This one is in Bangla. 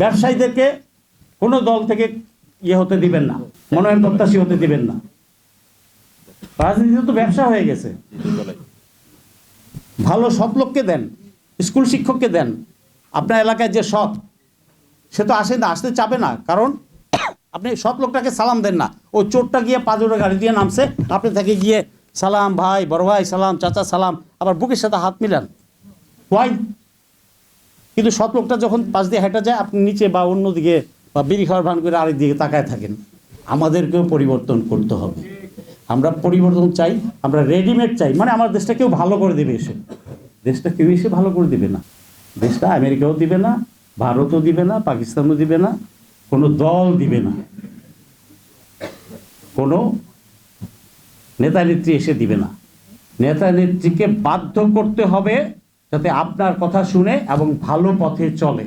ব্যবসায়ীদেরকে কোনো দল থেকে ইয়ে হতে দিবেন না, মনোনয়ন প্রত্যাশী হতে দিবেন না। রাজনীতিতে তো ব্যবসা হয়ে গেছে। ভালো সৎ লোককে দেন, স্কুল শিক্ষককে দেন, আপনার এলাকায় যে সৎ, সে তো আসে না, আসতে চাবে না, কারণ আপনি সৎ লোকটাকে সালাম দেন না। ও চোরটা গিয়ে পাঁচটা গাড়ি দিয়ে নামছে, আপনি তাকে গিয়ে সালাম, ভাই, বড় ভাই, সালাম, চাচা, সালাম। আবার বুকের সাথে হাত মিলান। ওয়াই কিন্তু সৎ লোকটা যখন পাশ দিয়ে হেঁটে যায়, আপনি নিচে বা অন্যদিকে বা বিড়ি খাওয়ার ভান করে আরেক দিকে তাকায় থাকেন। আমাদেরকেও পরিবর্তন করতে হবে। আমরা পরিবর্তন চাই, আমরা রেডিমেড চাই। মানে আমার দেশটা কেউ ভালো করে দেবে এসে। দেশটা কেউ এসে ভালো করে দিবে না। দেশটা আমেরিকাও দিবে না, ভারতও দিবে না, পাকিস্তানও দিবে না, কোনো দল দিবে না। কোনো নেতা নেত্রী এসে দিবে না। নেতা নেত্রীকে বাধ্য করতে হবে যাতে আপনার কথা শুনে এবং ভালো পথে চলে।